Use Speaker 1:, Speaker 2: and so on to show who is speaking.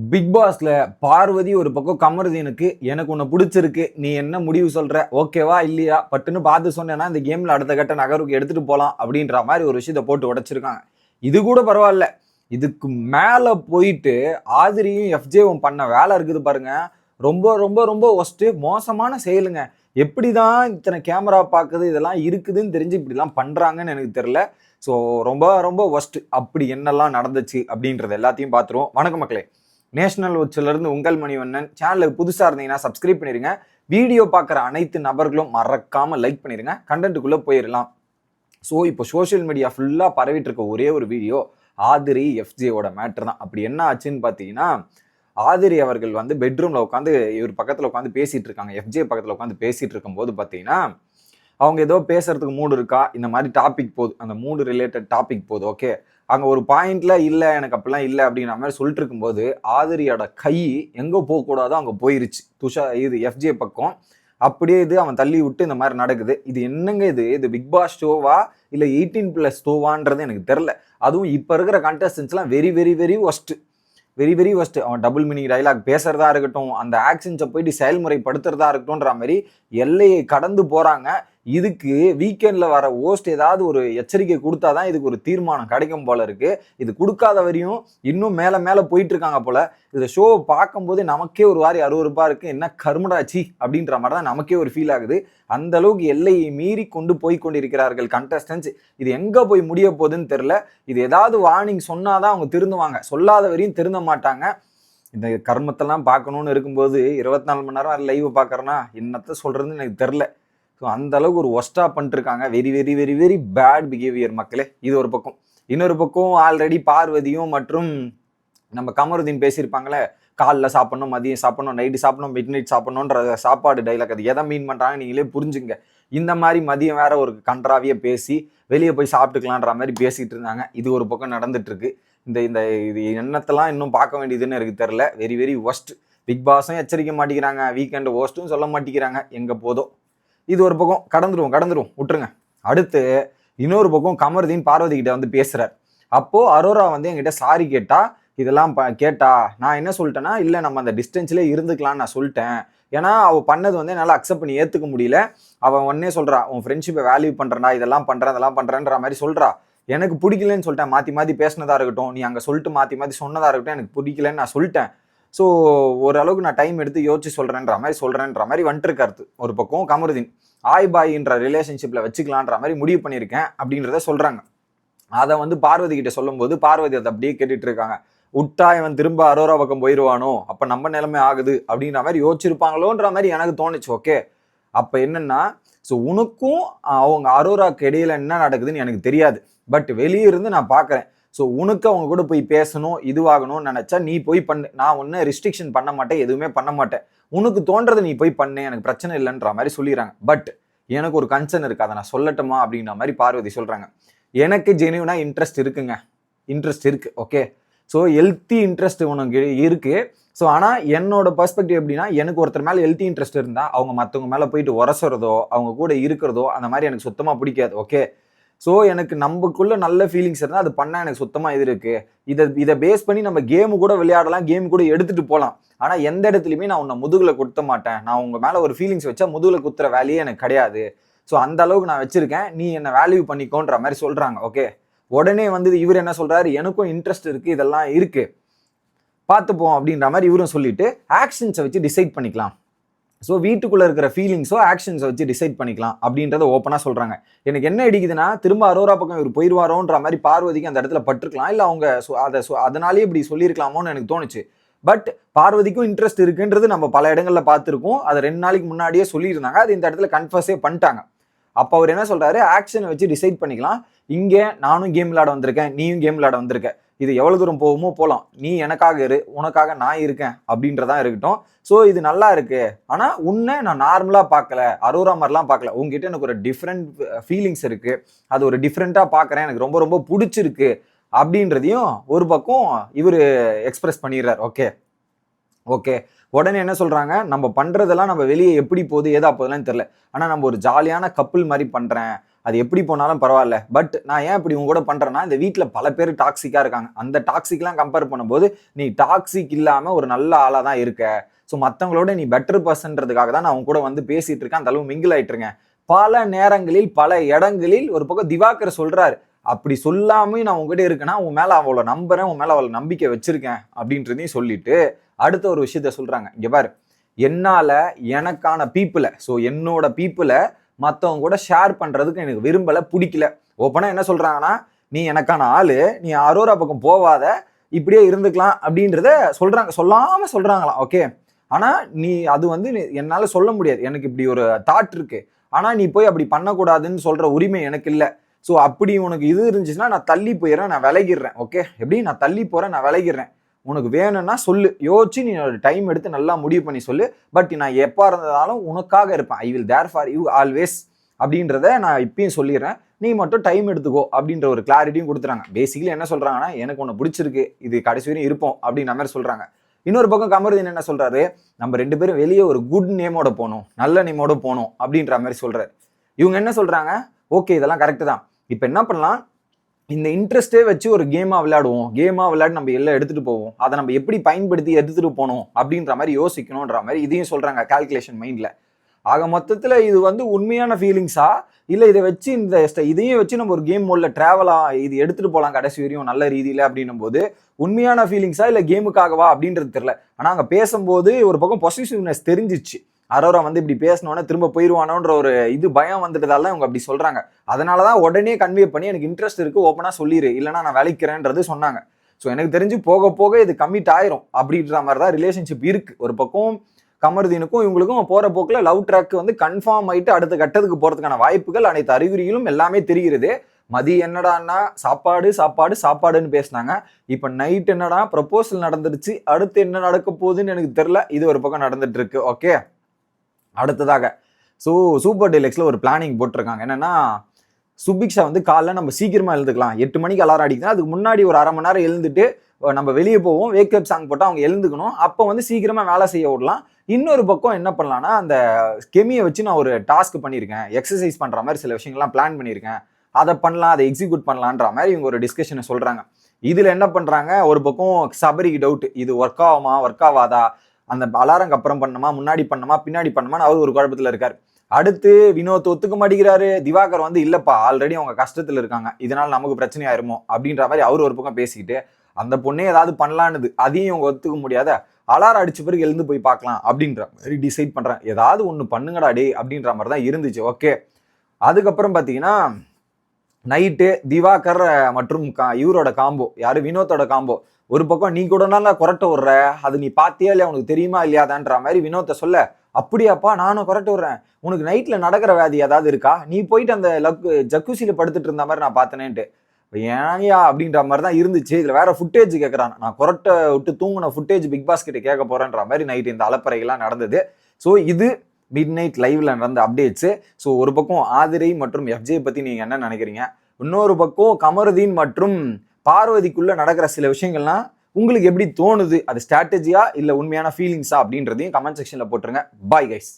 Speaker 1: Big பாஸ்ல பார்வதி ஒரு பக்கம் கமருதீனுக்கு எனக்கு உன்னை பிடிச்சிருக்கு. நீ என்ன முடிவு சொல்ற? ஓகேவா? இல்லையா? பட்டுன்னு பார்த்து சொன்னேன்னா இந்த கேம்ல அடுத்த கட்ட நகருக்கு எடுத்துட்டு போகலாம் அப்படின்ற மாதிரி ஒரு விஷயத்த போட்டு உடைச்சிருக்காங்க. இது கூட பரவாயில்ல. இதுக்கு மேல போயிட்டு ஆதிரியும் எஃப்ஜேவும் பண்ண வேலை இருக்குது பாருங்க. ரொம்ப ரொம்ப ரொம்ப ஒஸ்ட்டு மோசமான செயலுங்க. எப்படிதான் இத்தனை கேமரா பார்க்குது இதெல்லாம் இருக்குதுன்னு தெரிஞ்சு இப்படிலாம் பண்ணுறாங்கன்னு எனக்கு தெரில ஸோ ரொம்ப ரொம்ப ஒஸ்ட் அப்படி என்னெல்லாம் நடந்துச்சு அப்படின்றது எல்லாத்தையும் பார்த்துருவோம். வணக்கம் மக்களே. நேஷனல் வாட்ச்ல உங்கள் மணிவண்ணன். சேனலுக்கு புதுசாக இருந்தீங்கன்னா சப்ஸ்கிரைப் பண்ணிருங்க. வீடியோ பார்க்குற அனைத்து நபர்களும் மறக்காமல் லைக் பண்ணிடுங்க கண்டென்ட்டுக்குள்ளே போயிடலாம் ஸோ இப்போ சோஷியல் மீடியா ஃபுல்லாக பரவிட்டு இருக்க ஒரே ஒரு வீடியோ ஆதிரி எஃப்ஜேவோட மேட்ரு தான். அப்படி என்ன ஆச்சுன்னு பார்த்தீங்கன்னா ஆதிரி அவர்கள் வந்து பெட்ரூமில் உட்காந்து இவர் பக்கத்தில் உட்காந்து பேசிகிட்டு இருக்காங்க. எஃப்ஜே பக்கத்தில் உட்காந்து பேசிகிட்டு இருக்கும்போது பார்த்தீங்கன்னா அவங்க ஏதோ பேசுறதுக்கு மூடு இருக்கா? இந்த மாதிரி டாபிக் போகுது அந்த மூடு ரிலேட்டட் டாபிக் போகுது ஓகே அங்கே ஒரு பாயிண்ட்ல இல்லை எனக்கு அப்படிலாம் இல்லை அப்படிங்கிற மாதிரி சொல்லிட்டு இருக்கும்போது ஆதிரியோட கை எங்கே போகக்கூடாதோ அங்கே போயிருச்சு. துஷா இது எஃப்ஜே பக்கம். அப்படியே இது அவன் தள்ளி விட்டு இந்த மாதிரி நடக்குது. இது என்னங்க இது? இது பிக் பாஸ் ஷோவா இல்லை எயிட்டீன் பிளஸ் ஷோவான்றது எனக்கு தெரில அதுவும் இப்போ இருக்கிற கண்டஸ்டன்ஸ்லாம் very very very worst very very worst அவன் டபுள் மீனிங் டைலாக் பேசுறதா இருக்கட்டும் அந்த ஆக்ஷன்ஸை போயிட்டு செயல்முறைப்படுத்துறதா இருக்கட்டும்ன்ற மாதிரி எல்லையை கடந்து போகிறாங்க இதுக்கு வீக்கெண்டில் வர ஓஸ்ட் ஏதாவது ஒரு எச்சரிக்கை கொடுத்தா தான் இதுக்கு ஒரு தீர்மானம் கிடைக்கும் போல இருக்கு. இது கொடுக்காத வரையும் இன்னும் மேலே மேலே போயிட்டு இருக்காங்க போல. இந்த ஷோ பார்க்கும்போது நமக்கே ஒரு வாரி அருவருப்பா இருக்கு. என்ன கருமடாச்சி அப்படின்ற மாதிரி தான் நமக்கே ஒரு ஃபீல் ஆகுது. அந்த அளவுக்கு எல்லையை மீறி கொண்டு போய் கொண்டிருக்கிறார்கள் கண்டஸ்டன்ஸ் இது எங்கே போய் முடிய போகுதுன்னு தெரில இது ஏதாவது வார்னிங் சொன்னாதான் அவங்க திருந்துவாங்க. சொல்லாத வரையும் திருந்த மாட்டாங்க. இந்த கர்மத்தெல்லாம் பார்க்கணும்னு இருக்கும்போது இருபத்தி நாலு மணி நேரம் லைவ் பார்க்குறேன்னா என்னத்த சொல்கிறதுன்னு எனக்கு தெரில ஸோ அந்த அளவுக்கு ஒரு ஒஸ்ட்டாக பண்ணிட்டுருக்காங்க. Very very very very bad behaviour மக்களே. இது ஒரு பக்கம். இன்னொரு பக்கம் ஆல்ரெடி பார்வதியும் மற்றும் நம்ம கமருதீன் பேசியிருப்பாங்களே காலைல சாப்பிடணும் மதியம் சாப்பிடணும் நைட்டு சாப்பிடணும் மிட் நைட் சாப்பிடணுன்ற சாப்பாடு டைலாக் அது எதை மீன் பண்ணுறாங்க நீங்களே புரிஞ்சுங்க. இந்த மாதிரி மதியம் வேற ஒரு கன்றாவியை பேசி வெளியே போய் சாப்பிட்டுக்கலான்ற மாதிரி பேசிகிட்டு இருந்தாங்க. இது ஒரு பக்கம் நடந்துட்டுருக்கு. இந்த இந்த இது எண்ணத்தெல்லாம் இன்னும் பார்க்க வேண்டியதுன்னு எனக்கு தெரில வெரி வெரி ஒஸ்ட் பிக் பாஸும் எச்சரிக்க மாட்டேங்கிறாங்க. வீக்கெண்டு ஒஸ்ட்டும் சொல்ல மாட்டேங்கிறாங்க. எங்கே போதோ. இது ஒரு பக்கம் கடந்துருவோம் கடந்துருவோம். விட்டுருங்க. அடுத்து இன்னொரு பக்கம் கமருதீன் பார்வதி கிட்ட வந்து பேசுறார். அப்போ அரோரா வந்து என்கிட்ட சாரி கேட்டா இதெல்லாம் ப- கேட்டா நான் என்ன சொல்லிட்டேன்னா இல்லை நம்ம அந்த டிஸ்டன்ஸ்லேயே இருந்துக்கலாம்னு நான் சொல்லிட்டேன். ஏன்னா அவள் பண்ணது வந்து என்னால் அக்செப்ட் பண்ணி ஏற்றுக்க முடியல. அவன் உடனே சொல்கிறா உன் ஃப்ரெண்ட்ஷிப்பை வேல்யூ பண்ணுறேன்டா இதெல்லாம் பண்ணுறேன் இதெல்லாம் பண்ணுறேன்ற மாதிரி சொல்கிறா எனக்கு பிடிக்கலன்னு சொல்லிட்டேன். மாற்றி மாற்றி பேசினதாக இருக்கட்டும் நீ அங்கே சொல்லிட்டு மாற்றி மாற்றி சொன்னதாக இருக்கட்டும் எனக்கு பிடிக்கலன்னு நான் சொல்லிட்டேன். ஸோ ஓரளவுக்கு நான் டைம் எடுத்து யோசிச்சு சொல்கிறேன்ற மாதிரி சொல்கிறேன்ற மாதிரி வந்துட்டு ஒரு பக்கம் கமருதீன். ஆய் பாய்ன்ற ரிலேஷன்ஷிப்பில் வச்சுக்கலான்ற மாதிரி முடிவு பண்ணியிருக்கேன் அப்படின்றத சொல்கிறாங்க அதை வந்து பார்வதி கிட்ட சொல்லும்போது பார்வதி அதை அப்படியே கேட்டுட்டு இருக்காங்க. விட்டா இவன் திரும்ப அரோரா பக்கம் போயிடுவானோ அப்போ நம்ம நிலைமை ஆகுது அப்படின்ற மாதிரி யோசிச்சிருப்பாங்களோன்ற மாதிரி எனக்கு தோணுச்சு. ஓகே அப்போ என்னென்னா ஸோ உனக்கும் அவங்க அரோராக்கு இடையில என்ன நடக்குதுன்னு எனக்கு தெரியாது. பட் வெளியே இருந்து நான் பார்க்குறேன் ஸோ உனக்கு அவங்க கூட போய் பேசணும் இதுவாகணும்னு நினச்சா நீ போய் பண்ணு. நான் ஒன்றும் ரிஸ்ட்ரிக்ஷன் பண்ண மாட்டேன் எதுவுமே பண்ண மாட்டேன். உனக்கு தோன்றதை நீ போய் பண்ணு எனக்கு பிரச்சனை இல்லைன்ற மாதிரி சொல்லிடுறாங்க. பட் எனக்கு ஒரு கன்சர்ன் இருக்குது அதை நான் சொல்லட்டுமா அப்படின்ற மாதிரி பார்வதி சொல்கிறாங்க எனக்கு ஜெனியூனாக இன்ட்ரெஸ்ட் இருக்குங்க. இன்ட்ரெஸ்ட் இருக்குது ஓகே ஸோ ஹெல்த்தி இன்ட்ரெஸ்ட் உனக்கு இருக்குது ஸோ ஆனால் என்னோட பர்ஸ்பெக்டிவ் எப்படின்னா எனக்கு ஒருத்தர் மேலே ஹெல்த்தி இன்ட்ரெஸ்ட் இருந்தால் அவங்க மற்றவங்க மேலே போயிட்டு உரசுறதோ அவங்க கூட இருக்கிறதோ அந்த மாதிரி எனக்கு சுத்தமாக பிடிக்காது ஓகே ஸோ எனக்கு நமக்குள்ள நல்ல ஃபீலிங்ஸ் இருந்தால் அது பண்ணால் எனக்கு சுத்தமாக இது இருக்குது இதை இதை பேஸ் பண்ணி நம்ம கேமு கூட விளையாடலாம் கேம் கூட எடுத்துகிட்டு போகலாம் ஆனால் எந்த இடத்துலையுமே நான் உன்னை முதுகில் குத்த மாட்டேன். நான் உங்கள் மேலே ஒரு ஃபீலிங்ஸ் வச்சா முதுகில் குத்துற வேலையே எனக்கு கிடையாது. ஸோ அந்த அளவுக்கு நான் வச்சுருக்கேன். நீ என்னை வேல்யூ பண்ணிக்கோன்ற மாதிரி சொல்கிறாங்க ஓகே உடனே வந்து இவர் என்ன சொல்கிறாரு எனக்கும் இன்ட்ரெஸ்ட் இருக்குது இதெல்லாம் இருக்குது பார்த்துப்போம் அப்படின்ற மாதிரி இவரும் சொல்லிட்டு ஆக்ஷன்ஸை வச்சு டிசைட் பண்ணிக்கலாம். ஸோ வீட்டுக்குள்ளே இருக்கிற ஃபீலிங்ஸோ ஆக்ஷன்ஸை வச்சு டிசைட் பண்ணிக்கலாம் அப்படின்றத ஓப்பனாக சொல்கிறாங்க எனக்கு என்ன அடிக்குதுன்னா திரும்ப அரோரா பக்கம் இவர் போயிடுவாரோன்ற மாதிரி பார்வதிக்கு அந்த இடத்துல பட்டிருக்கலாம். இல்லை அவங்க சொ- அதை சொ- அதனாலேயே இப்படி சொல்லியிருக்கலாமோன்னு எனக்கு தோணுச்சு. பட் பார்வதிக்கும் இன்ட்ரெஸ்ட் இருக்குன்றது நம்ம பல இடங்களில் பார்த்துருக்கோம். அதை ரெண்டு நாளைக்கு முன்னாடியே சொல்லியிருந்தாங்க. அது இந்த இடத்துல கன்ஃபர்ஸே பண்ணிட்டாங்க. அப்போ அவர் என்ன சொல்கிறாரு ஆக்ஷனை வச்சு டிசைட் பண்ணிக்கலாம். இங்கே நானும் கேம் விளாட வந்திருக்கேன். நீயும் கேம் விளாட வந்திருக்க. இது எவ்வளோ தூரம் போகுமோ போகலாம் நீ எனக்காக இரு உனக்காக நான் இருக்கேன் அப்படின்றதா இருக்கட்டும். ஸோ இது நல்லா இருக்கு. ஆனால் உன்னை நான் நார்மலாக பார்க்கல அரோரா மாதிரிலாம் பார்க்கல. உங்ககிட்ட எனக்கு ஒரு டிஃப்ரெண்ட் ஃபீலிங்ஸ் இருக்கு. அது ஒரு டிஃப்ரெண்ட்டாக பார்க்குறேன். எனக்கு ரொம்ப ரொம்ப பிடிச்சிருக்கு அப்படின்றதையும் ஒரு பக்கம் இவர் எக்ஸ்பிரஸ் பண்ணிடுறார். ஓகே ஓகே உடனே என்ன சொல்கிறாங்க நம்ம பண்ணுறதெல்லாம் நம்ம வெளியே எப்படி போகுது ஏதா போகுதுலாம் தெரில ஆனால் நம்ம ஒரு ஜாலியான கப்பிள் மாதிரி பண்ணுறேன் அது எப்படி போனாலும் பரவாயில்ல. பட் நான் ஏன் இப்படி உங்க கூட பண்றேன்னா இந்த வீட்டில் பல பேர் டாக்ஸிக்காக இருக்காங்க. அந்த டாக்ஸிக்லாம் கம்பேர் பண்ணும்போது நீ டாக்ஸிக் இல்லாமல் ஒரு நல்ல ஆளாக தான் இருக்க. ஸோ மற்றவங்களோட நீ பெட்டர் பர்சன்றதுக்காக தான் நான் உங்க கூட வந்து பேசிட்டு இருக்கேன். அந்த அளவு மிங்கிள் ஆயிட்டு இருக்கேன். பல நேரங்களில் பல இடங்களில் ஒரு பக்கம் திவாகர் சொல்றாரு. அப்படி சொல்லாமல் நான் உங்ககிட்ட இருக்கேன்னா உன் மேலே அவளை நம்புறேன் உன் மேலே அவளை நம்பிக்கை வச்சிருக்கேன். அப்படின்றதையும் சொல்லிட்டு அடுத்த ஒரு விஷயத்த சொல்றாங்க. இங்கே பாரு. என்னால் எனக்கான பீப்புளை ஸோ என்னோட பீப்புளை மற்றவங்க கூட ஷேர் பண்ணுறதுக்கு எனக்கு விரும்பல பிடிக்கல. ஓப்பனாக என்ன சொல்கிறாங்கன்னா நீ எனக்கான ஆள் நீ அரோரா பக்கம் போவாத இப்படியே இருந்துக்கலாம் அப்படின்றத சொல்கிறாங்க சொல்லாமல் சொல்கிறாங்களாம் ஓகே ஆனால் நீ அது வந்து என்னால் சொல்ல முடியாது. எனக்கு இப்படி ஒரு தாட் இருக்குது ஆனால் நீ போய் அப்படி பண்ணக்கூடாதுன்னு சொல்கிற உரிமை எனக்கு இல்லை. ஸோ அப்படி உனக்கு இது இருந்துச்சுன்னா நான் தள்ளி போயிடுறேன் நான் விலகிடுறேன் ஓகே எப்படி? நான் தள்ளி போகிறேன் நான் விலகிடுறேன். உனக்கு வேணும்னா சொல்லு. யோசிச்சு நீ டைம் எடுத்து நல்லா முடிவு பண்ணி சொல்லு. பட் நான் எப்போ இருந்தாலும் உனக்காக இருப்பேன். I will there for you always அப்படின்றத நான் இப்பயும் சொல்லிடுறேன். நீ மட்டும் டைம் எடுத்துக்கோ அப்படின்ற ஒரு கிளாரிட்டியும் கொடுத்துறாங்க. பேசிக்கலி என்ன சொல்றாங்கன்னா எனக்கு ஒன்று பிடிச்சிருக்கு. இது கடைசி வரையும் இருப்போம் அப்படின்ற மாதிரி சொல்றாங்க. இன்னொரு பக்கம் கமருதீன் என்ன சொல்றாரு? நம்ம ரெண்டு பேரும் வெளியே ஒரு குட் நேமோட போகணும் நல்ல நேமோட போகணும் அப்படின்ற மாதிரி சொல்றாரு. இவங்க என்ன சொல்றாங்க? ஓகே இதெல்லாம் கரெக்டு தான். இப்போ என்ன பண்ணலாம்? இந்த இன்ட்ரெஸ்டே வச்சு ஒரு கேமாக விளையாடுவோம். கேமாக விளையாடி நம்ம எல்லாம் எடுத்துகிட்டு போவோம். அதை நம்ம எப்படி பயன்படுத்தி எடுத்துகிட்டு போகணும் அப்படின்ற மாதிரி யோசிக்கணுன்ற மாதிரி இதையும் சொல்கிறாங்க கால்குலேஷன் மைண்டில் ஆக மொத்தத்தில் இது வந்து உண்மையான ஃபீலிங்ஸா இல்லை இதை வச்சு இந்த இதையும் வச்சு நம்ம ஒரு கேம் மோடில் ட்ராவலாக இது எடுத்துகிட்டு போகலாம் கடைசி வரையும் நல்ல ரீதியில் அப்படின்னும் போது உண்மையான ஃபீலிங்ஸா இல்லை கேமுக்காகவா அப்படின்றது தெரில ஆனால் அங்கே பேசும்போது ஒரு பக்கம் பொசிட்டிவ்னஸ் தெரிஞ்சிச்சு அரோரா வந்து இப்படி பேசினோன்னே திரும்ப போயிடுவானோன்ற ஒரு இது பயம் வந்துட்டதால இவங்க அப்படி சொல்றாங்க. அதனால தான் உடனே கன்வே பண்ணி எனக்கு இன்ட்ரெஸ்ட் இருக்கு ஓப்பனாக சொல்லிடு இல்லைனா நான் வேலைக்கிறேன்றது சொன்னாங்க. ஸோ எனக்கு தெரிஞ்சு போக போக இது கம்மிட் ஆயிரும். அப்படின்ற மாதிரி தான் ரிலேஷன்ஷிப் இருக்கு. ஒரு பக்கம் கமருதீனுக்கும் இவங்களுக்கும் போகிற போக்கில் லவ் ட்ராக் வந்து கன்ஃபார்ம் ஆகிட்டு அடுத்த கட்டத்துக்கு போகிறதுக்கான வாய்ப்புகள் அனைத்து அறிகுறிகளும் எல்லாமே தெரிகிறது. மதியம் என்னடான்னா சாப்பாடு சாப்பாடு சாப்பாடுன்னு பேசினாங்க. இப்போ நைட் என்னடா ப்ரப்போசல் நடந்துருச்சு. அடுத்து என்ன நடக்க போகுதுன்னு எனக்கு தெரியல. இது ஒரு பக்கம் நடந்துட்டு இருக்கு. ஓகே அடுத்ததாக ஸோ சூப்பர் டெலக்ஸில் ஒரு பிளானிங் போட்டிருக்காங்க. என்னென்னா சுபிக்ஷா வந்து காலைல நம்ம சீக்கிரமாக எழுந்துக்கலாம். எட்டு மணிக்கு அலாரம் அடிக்கலாம் அதுக்கு முன்னாடி ஒரு அரை மணி நேரம் எழுந்துட்டு நம்ம வெளியே போவோம். வேக்கப் சாங் போட்டால் அவங்க எழுந்துக்கணும். அப்போ வந்து சீக்கிரமாக வேலை செய்ய விடலாம். இன்னொரு பக்கம் என்ன பண்ணலாம்னா அந்த கெமியை வச்சு நான் ஒரு டாஸ்க் பண்ணியிருக்கேன். எக்ஸசைஸ் பண்ணுற மாதிரி சில விஷயங்கள்லாம் பிளான் பண்ணியிருக்கேன். அதை பண்ணலாம் அதை எக்ஸிக்யூட் பண்ணலான்ற மாதிரி இவங்க ஒரு டிஸ்கஷனை சொல்கிறாங்க இதில் என்ன பண்ணுறாங்க ஒரு பக்கம் சபரிக்கு டவுட் இது ஒர்க் ஆகுமா? ஒர்க் ஆகாதா? அந்த அலாரங்க அப்புறம் பண்ணுமா முன்னாடி பண்ணுமா பின்னாடி பண்ணுமான்னு அவர் ஒரு குழப்பத்தில் இருக்கார். அடுத்து வினோத் ஒத்துக்க மாட்டேங்கிறாரு. திவாகர் வந்து இல்லப்பா ஆல்ரெடி அவங்க கஷ்டத்தில் இருக்காங்க. இதனால நமக்கு பிரச்சனை ஆயிருமோ அப்படின்ற மாதிரி அவர் ஒரு பக்கம் பேசிக்கிட்டு அந்த பொண்ணே ஏதாவது பண்ணலான்னுது. அதையும் இவங்க ஒத்துக்க முடியாத. அலாரம் அடிச்ச பிறகு எழுந்து போய் பார்க்கலாம். அப்படின்ற மாதிரி டிசைட் பண்ணுறேன் ஏதாவது ஒன்று பண்ணுங்கடா டே அப்படின்ற மாதிரி தான் இருந்துச்சு. ஓகே. அதுக்கப்புறம் பார்த்தீங்கன்னா நைட்டு திவாகர் மற்றும் கா- இவரோட காம்போ யார்? வினோத்தோட காம்போ ஒரு பக்கம் நீ கூட நல்லா கொரட்ட விடுற? அது நீ பார்த்தியா இல்லையா? உனக்கு தெரியுமா இல்லையாதான்ற மாதிரி வினோத்தை சொல்ல அப்படியாப்பா நானும் கொரட்ட விடுறேன். உனக்கு நைட்டில் நடக்கிற வியாதி ஏதாவது இருக்கா? நீ போயிட்டு அந்த லக்கு ஜக்கூசியில் படுத்துட்டு இருந்த மாதிரி நான் பார்த்தனேன்ட்டு. ஏன்யா? அப்படின்ற மாதிரி தான் இருந்துச்சு. இதில் வேற ஃபுட்டேஜ் கேட்குறான் நான் குரட்டை விட்டு தூங்கின ஃபுட்டேஜ் பிக் பாஸ் கிட்ட கேட்க போறேன்ற மாதிரி நைட் இந்த அலப்பறைகள்லாம் நடந்தது. ஸோ இது மிட் நைட் லைவ்ல நடந்த அப்டேட்ஸ் ஸோ ஒரு பக்கம் ஆதிரை மற்றும் எஃப்ஜே பத்தி நீங்க என்ன நினைக்கிறீங்க? இன்னொரு பக்கம் கமருதீன் மற்றும் பார்வதிக்குள்ள நடக்கிற சில விஷயங்கள்லாம் உங்களுக்கு எப்படி தோணுது? அது ஸ்ட்ராட்டஜியா இல்லை உண்மையான ஃபீலிங்ஸா அப்படின்றதையும் கமெண்ட் செக்ஷன்ல போட்டுருங்க. Bye guys